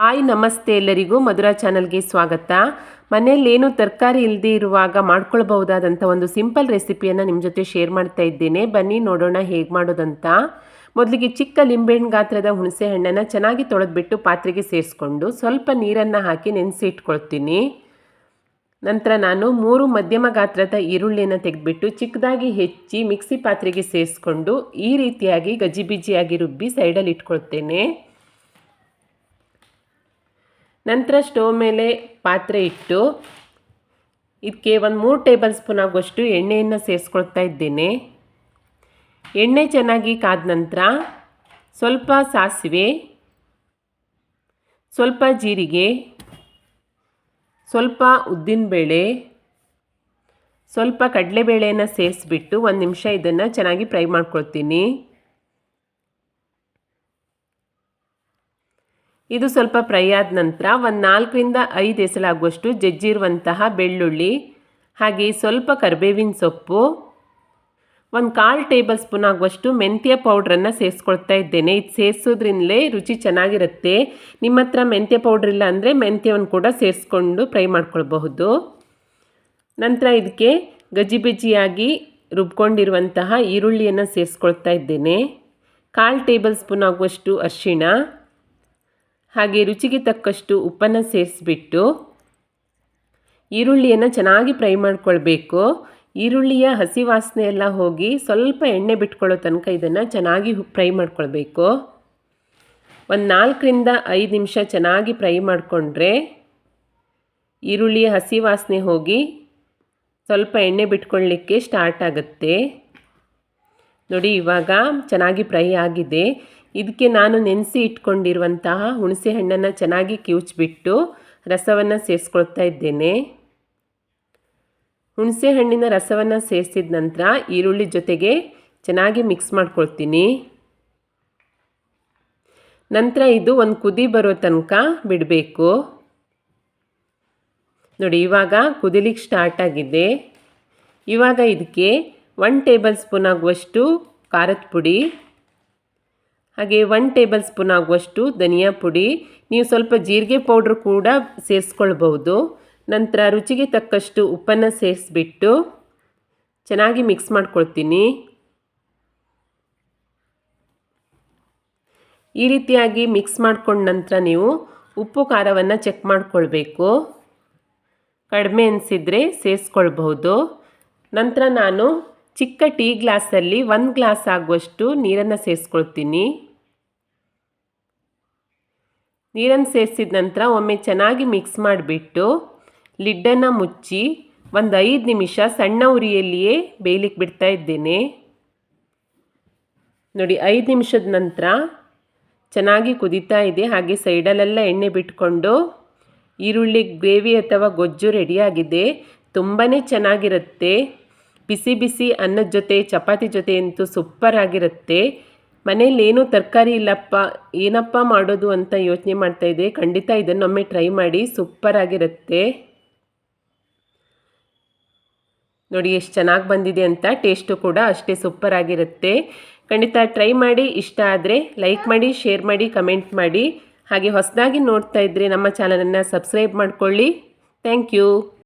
Hi, ನಮಸ್ತೆ ಎಲ್ಲರಿಗೂ ಮಧುರಾ ಚಾನಲ್ಗೆ ಸ್ವಾಗತ. ಮನೆಯಲ್ಲೇನು ತರಕಾರಿ ಇಲ್ಲದೆ ಇರುವಾಗ ಮಾಡ್ಕೊಳ್ಬಹುದಾದಂಥ ಒಂದು ಸಿಂಪಲ್ ರೆಸಿಪಿಯನ್ನು ನಿಮ್ಮ ಜೊತೆ ಶೇರ್ ಮಾಡ್ತಾ ಇದ್ದೇನೆ. ಬನ್ನಿ, ನೋಡೋಣ ಹೇಗೆ ಮಾಡೋದಂತ. ಮೊದಲಿಗೆ ಚಿಕ್ಕ ಲಿಂಬೆಹಣ್ಣು ಗಾತ್ರದ ಹುಣಸೆ ಹಣ್ಣನ್ನು ಚೆನ್ನಾಗಿ ತೊಳೆದ್ಬಿಟ್ಟು ಪಾತ್ರೆಗೆ ಸೇರಿಸ್ಕೊಂಡು ಸ್ವಲ್ಪ ನೀರನ್ನು ಹಾಕಿ ನೆನೆಸಿ ಇಟ್ಕೊಳ್ತೀನಿ ನಂತರ ನಾನು ಮೂರು ಮಧ್ಯಮ ಗಾತ್ರದ ಈರುಳ್ಳಿಯನ್ನು ತೆಗೆದುಬಿಟ್ಟು ಚಿಕ್ಕದಾಗಿ ಹೆಚ್ಚಿ ಮಿಕ್ಸಿ ಪಾತ್ರೆಗೆ ಸೇರಿಸ್ಕೊಂಡು ಈ ರೀತಿಯಾಗಿ ಗಜಿಬಿಜಿಯಾಗಿ ರುಬ್ಬಿ ಸೈಡಲ್ಲಿ ಇಟ್ಕೊಳ್ತೇನೆ. ನಂತರ ಸ್ಟೋವ್ ಮೇಲೆ ಪಾತ್ರೆ ಇಟ್ಟು ಇದಕ್ಕೆ ಒಂದು ಮೂರು ಟೇಬಲ್ ಸ್ಪೂನ್ ಆಗುವಷ್ಟು ಎಣ್ಣೆಯನ್ನು ಸೇರಿಸ್ಕೊಳ್ತಾ ಇದ್ದೇನೆ. ಎಣ್ಣೆ ಚೆನ್ನಾಗಿ ಕಾದ ನಂತರ ಸ್ವಲ್ಪ ಸಾಸಿವೆ, ಸ್ವಲ್ಪ ಜೀರಿಗೆ, ಸ್ವಲ್ಪ ಉದ್ದಿನಬೇಳೆ, ಸ್ವಲ್ಪ ಕಡಲೆಬೇಳೆಯನ್ನು ಸೇರಿಸ್ಬಿಟ್ಟು ಒಂದು ನಿಮಿಷ ಇದನ್ನು ಚೆನ್ನಾಗಿ ಫ್ರೈ ಮಾಡ್ಕೊಳ್ತೀನಿ. ಇದು ಸ್ವಲ್ಪ ಫ್ರೈ ಆದ ನಂತರ ಒಂದು ನಾಲ್ಕರಿಂದ ಐದು ಎಸಲಾಗುವಷ್ಟು ಜಜ್ಜಿರುವಂತಹ ಬೆಳ್ಳುಳ್ಳಿ, ಹಾಗೆ ಸ್ವಲ್ಪ ಕರಿಬೇವಿನ ಸೊಪ್ಪು, ಒಂದು ಕಾಲು ಟೇಬಲ್ ಸ್ಪೂನ್ ಆಗುವಷ್ಟು ಮೆಂತ್ಯ ಪೌಡ್ರನ್ನು ಸೇರಿಸ್ಕೊಳ್ತಾ ಇದ್ದೇನೆ. ಇದು ಸೇರಿಸೋದ್ರಿಂದಲೇ ರುಚಿ ಚೆನ್ನಾಗಿರುತ್ತೆ. ನಿಮ್ಮ ಹತ್ರ ಮೆಂತ್ಯ ಪೌಡ್ರ್ ಇಲ್ಲ ಅಂದರೆ ಮೆಂತ್ಯವನ್ನು ಕೂಡ ಸೇರಿಸ್ಕೊಂಡು ಫ್ರೈ ಮಾಡ್ಕೊಳ್ಬಹುದು. ನಂತರ ಇದಕ್ಕೆ ಗಜಿಬಿಜಿಯಾಗಿ ರುಬ್ಕೊಂಡಿರುವಂತಹ ಈರುಳ್ಳಿಯನ್ನು ಸೇರಿಸ್ಕೊಳ್ತಾ ಇದ್ದೇನೆ. ಕಾಲು ಟೇಬಲ್ ಸ್ಪೂನ್ ಆಗುವಷ್ಟು ಅರಿಶಿಣ ಹಾಗೆ ರುಚಿಗೆ ತಕ್ಕಷ್ಟು ಉಪ್ಪನ್ನು ಸೇರಿಸ್ಬಿಟ್ಟು ಈರುಳ್ಳಿಯನ್ನು ಚೆನ್ನಾಗಿ ಫ್ರೈ ಮಾಡ್ಕೊಳ್ಬೇಕು. ಈರುಳ್ಳಿಯ ಹಸಿ ವಾಸನೆ ಎಲ್ಲ ಹೋಗಿ ಸ್ವಲ್ಪ ಎಣ್ಣೆ ಬಿಟ್ಕೊಳ್ಳೋ ತನಕ ಇದನ್ನು ಚೆನ್ನಾಗಿ ಫ್ರೈ ಮಾಡ್ಕೊಳ್ಬೇಕು. ಒಂದು ನಾಲ್ಕರಿಂದ ಐದು ನಿಮಿಷ ಚೆನ್ನಾಗಿ ಫ್ರೈ ಮಾಡಿಕೊಂಡ್ರೆ ಈರುಳ್ಳಿಯ ಹಸಿ ವಾಸನೆ ಹೋಗಿ ಸ್ವಲ್ಪ ಎಣ್ಣೆ ಬಿಟ್ಕೊಳ್ಳಿಕ್ಕೆ ಸ್ಟಾರ್ಟ್ ಆಗುತ್ತೆ. ನೋಡಿ, ಇವಾಗ ಚೆನ್ನಾಗಿ ಫ್ರೈ ಆಗಿದೆ. ಇದಕ್ಕೆ ನಾನು ನೆನೆಸಿ ಇಟ್ಕೊಂಡಿರುವಂತಹ ಹುಣಸೆ ಹಣ್ಣನ್ನು ಚೆನ್ನಾಗಿ ಕಿವುಚ್ಬಿಟ್ಟು ರಸವನ್ನು ಸೇರಿಸ್ಕೊಳ್ತಾ ಇದ್ದೇನೆ. ಹುಣಸೆ ಹಣ್ಣಿನ ರಸವನ್ನು ಸೇರಿಸಿದ ನಂತರ ಈರುಳ್ಳಿ ಜೊತೆಗೆ ಚೆನ್ನಾಗಿ ಮಿಕ್ಸ್ ಮಾಡ್ಕೊಳ್ತೀನಿ. ನಂತರ ಇದು ಒಂದು ಕುದಿ ಬರೋ ತನಕ ಬಿಡಬೇಕು. ನೋಡಿ, ಇವಾಗ ಕುದಿಲಿಕ್ಕೆ ಸ್ಟಾರ್ಟ್ ಆಗಿದೆ. ಇವಾಗ ಇದಕ್ಕೆ ಒನ್ ಟೇಬಲ್ ಸ್ಪೂನ್ ಆಗುವಷ್ಟು ಖಾರದ ಪುಡಿ, ಹಾಗೆ ಒನ್ ಟೇಬಲ್ ಸ್ಪೂನ್ ಆಗುವಷ್ಟು ಧನಿಯಾ ಪುಡಿ. ನೀವು ಸ್ವಲ್ಪ ಜೀರಿಗೆ ಪೌಡ್ರ್ ಕೂಡ ಸೇರಿಸ್ಕೊಳ್ಬಹುದು. ನಂತರ ರುಚಿಗೆ ತಕ್ಕಷ್ಟು ಉಪ್ಪನ್ನು ಸೇರಿಸ್ಬಿಟ್ಟು ಚೆನ್ನಾಗಿ ಮಿಕ್ಸ್ ಮಾಡ್ಕೊಳ್ತೀನಿ. ಈ ರೀತಿಯಾಗಿ ಮಿಕ್ಸ್ ಮಾಡ್ಕೊಂಡ ನಂತರ ನೀವು ಉಪ್ಪು ಖಾರವನ್ನು ಚೆಕ್ ಮಾಡಿಕೊಳ್ಬೇಕು. ಕಡಿಮೆ ಅನಿಸಿದರೆ ಸೇರಿಸ್ಕೊಳ್ಬಹುದು. ನಂತರ ನಾನು ಚಿಕ್ಕ ಟೀ ಗ್ಲಾಸಲ್ಲಿ ಒಂದು ಗ್ಲಾಸ್ ಆಗುವಷ್ಟು ನೀರನ್ನು ಸೇರಿಸ್ಕೊಳ್ತೀನಿ. ನೀರನ್ನು ಸೇರಿಸಿದ ನಂತರ ಒಮ್ಮೆ ಚೆನ್ನಾಗಿ ಮಿಕ್ಸ್ ಮಾಡಿಬಿಟ್ಟು ಲಿಡ್ಡನ್ನು ಮುಚ್ಚಿ ಒಂದು ಐದು ನಿಮಿಷ ಸಣ್ಣ ಉರಿಯಲ್ಲಿಯೇ ಬೇಯಲಿಕ್ಕೆ ಬಿಡ್ತಾ ಇದ್ದೇನೆ. ನೋಡಿ, ಐದು ನಿಮಿಷದ ನಂತರ ಚೆನ್ನಾಗಿ ಕುದೀತಾ ಇದೆ. ಹಾಗೆ ಸೈಡಲ್ಲೆಲ್ಲ ಎಣ್ಣೆ ಬಿಟ್ಕೊಂಡು ಈರುಳ್ಳಿ, ಗ್ರೇವಿ ಅಥವಾ ಗೊಜ್ಜು ರೆಡಿಯಾಗಿದೆ ತುಂಬಾ ಚೆನ್ನಾಗಿರುತ್ತೆ. ಬಿಸಿ ಬಿಸಿ ಅನ್ನದ ಜೊತೆ, ಚಪಾತಿ ಜೊತೆ ಅಂತೂ ಸೂಪರ್ ಆಗಿರುತ್ತೆ. ಮನೇಲಿ ಏನೂ ತರಕಾರಿ ಇಲ್ಲಪ್ಪ, ಏನಪ್ಪ ಮಾಡೋದು ಅಂತ ಯೋಚನೆ ಮಾಡ್ತಾಯಿದ್ದೆ ಖಂಡಿತ ಇದನ್ನೊಮ್ಮೆ ಟ್ರೈ ಮಾಡಿ ಸೂಪರ್ ಆಗಿರುತ್ತೆ. ನೋಡಿ ಎಷ್ಟು ಚೆನ್ನಾಗಿ ಬಂದಿದೆ ಅಂತ ಟೇಸ್ಟು ಕೂಡ ಅಷ್ಟೇ ಸೂಪರ್ ಆಗಿರುತ್ತೆ. ಖಂಡಿತ ಟ್ರೈ ಮಾಡಿ, ಇಷ್ಟ ಆದರೆ ಲೈಕ್ ಮಾಡಿ ಶೇರ್ ಮಾಡಿ ಕಮೆಂಟ್ ಮಾಡಿ. ಹಾಗೆ ಹೊಸದಾಗಿ ನೋಡ್ತಾ ಇದ್ದರೆ ನಮ್ಮ ಚಾನಲನ್ನು ಸಬ್ಸ್ಕ್ರೈಬ್ ಮಾಡಿಕೊಳ್ಳಿ. Thank you